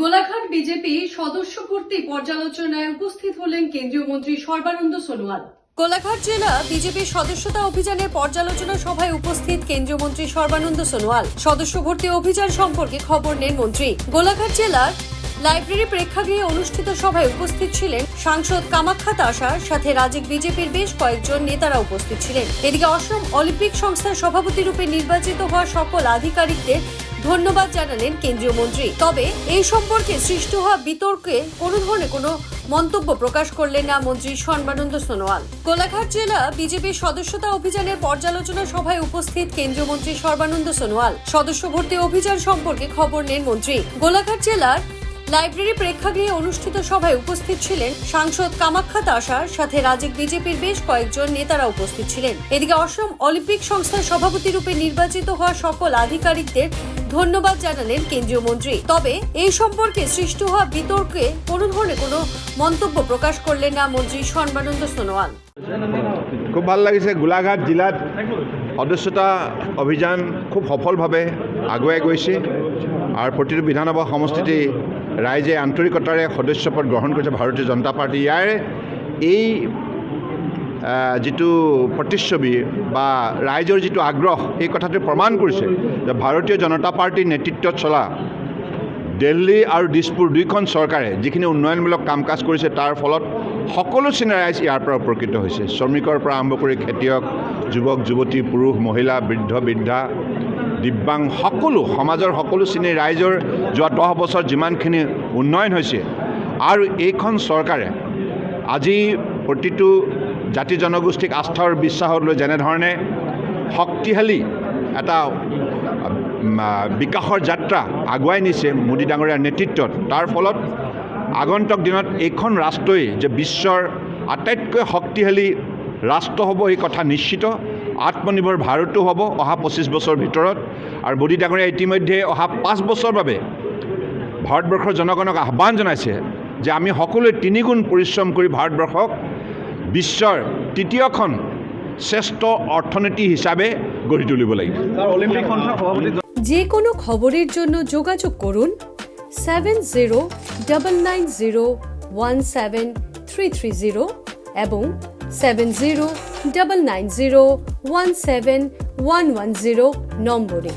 Golaghat BJP সদস্য ভর্তি পর্যালোচনায় উপস্থিত হলেন কেন্দ্রীয় মন্ত্রী সর্বানন্দ সোনোয়াল। কোলাঘাট জেলা বিজেপির সদস্যতা অভিযানের পর্যালোচনা সভায় উপস্থিত কেন্দ্রীয় মন্ত্রী সর্বানন্দ সোনোয়াল। সদস্য ভর্তি অভিযান সম্পর্কে খবর নেন মন্ত্রী। গোলাঘাট জেলার লাইব্রেরি প্রেক্ষাগৃহে অনুষ্ঠিত সভায় উপস্থিত ছিলেন সাংসদ কামাখ্যা তাসার, সাথে রাজ্যিক বিজেপির বেশ কয়েকজন নেতারা উপস্থিত ছিলেন। এদিকে অসম অলিম্পিক সংস্থার সভাপতি রূপে নির্বাচিত হওয়া সকল আধিকারিকদের ধন্যবাদ জানালেন কেন্দ্রীয় মন্ত্রী। তবে এই সম্পর্কে সৃষ্ট হওয়া বিতর্কে কোনো ধরনের কোনো মন্তব্য প্রকাশ করলেন না মন্ত্রী সর্বানন্দ সোনোয়াল। কোলাঘাট জেলা বিজেপির সদস্যতা অভিযানের পর্যালোচনা সভায় উপস্থিত কেন্দ্রীয় মন্ত্রী সর্বানন্দ সোনোয়াল। সদস্য ভর্তি অভিযান সম্পর্কে খবর নেন মন্ত্রী। গোলাঘাট জেলার লাইব্রেরি প্রেক্ষাগৃহে অনুষ্ঠিত সভায় উপস্থিত ছিলেন সাংসদ কামাখ্যা তাসার সাথে রাজ্যিক বিজেপির বেশ কয়েকজন নেতারা উপস্থিত ছিলেন। এদিকে অসম অলিম্পিক সংস্থার সভাপতি রূপে নির্বাচিত হওয়া সকল আধিকারিকদের ধন্যবাদ জানালেন কেন্দ্রীয় মন্ত্রী। তবে এই সম্পর্কে সৃষ্টি হওয়া বিতর্কে কোনো ধরনের কোনো মন্তব্য প্ৰকাশ করলেন না মন্ত্রী সর্বানন্দ সোনোয়াল। খুব ভালো লাগিছে গোলাঘাট জিলাত সদস্যতা অভিযান খুব সফলভাৱে আগুৱাই গৈছে আৰু প্ৰতিটো বিধানসভা সমষ্টিতেই ৰাইজে আন্তৰিকতাৰে সদস্যপদ গ্ৰহণ কৰিছে ভাৰতীয় জনতা পাৰ্টি। ইয়াৰ এই যিটো প্ৰতিচ্ছবি বা ৰাইজৰ যিটো আগ্ৰহ এই কথাটো প্ৰমাণ কৰিছে যে ভাৰতীয় জনতা পাৰ্টীৰ নেতৃত্বত চলা দিল্লী আৰু দিছপুৰ দুয়োখন চৰকাৰে যিখিনি উন্নয়নমূলক কাম কাজ কৰিছে তাৰ ফলত সকলো শ্ৰেণীৰ ৰাইজ ইয়াৰ পৰা উপকৃত হৈছে। শ্ৰমিকৰ পৰা আৰম্ভ কৰি খেতিয়ক যুৱক যুৱতী পুৰুষ মহিলা বৃদ্ধ বৃদ্ধা দিব্যাং সকলো সমাজৰ সকলো শ্ৰেণীৰ ৰাইজৰ যোৱা দহ বছৰত যিমানখিনি উন্নয়ন হৈছে আৰু এইখন চৰকাৰে আজি প্ৰতিটো জাতি জনগোষ্ঠীক আস্থা বিশ্বাসত লৈ যেনেধৰণে শক্তিশালী এটা বিকাশৰ যাত্ৰা আগুৱাই নিছে মোদী ডাঙৰীয়াৰ নেতৃত্বত, তাৰ ফলত আগন্তুক দিনত এইখন ৰাষ্ট্ৰই যে বিশ্বৰ আটাইতকৈ শক্তিশালী ৰাষ্ট্ৰ হ'ব এই কথা নিশ্চিত, আত্মনিৰ্ভৰ ভাৰতো হ'ব অহা পঁচিছ বছৰৰ ভিতৰত, আৰু মোদী ডাঙৰীয়াই ইতিমধ্যে অহা পাঁচ বছৰৰ বাবে ভাৰতবৰ্ষৰ জনগণক আহ্বান জনাইছে যে আমি সকলোৱে তিনিগুণ পৰিশ্ৰম কৰি ভাৰতবৰ্ষক বিশ্বৰ তৃতীয়খন শ্ৰেষ্ঠ অৰ্থনীতি হিচাপে গঢ়ি তুলিব লাগিব। তার অলিম্পিক সংস্থার সভাপতি যে কোনো খবরের জন্য যোগাযোগ করুন seven zero double nine zero one seven three three zero এবং seven zero double nine zero one seven one one zero নম্বরে।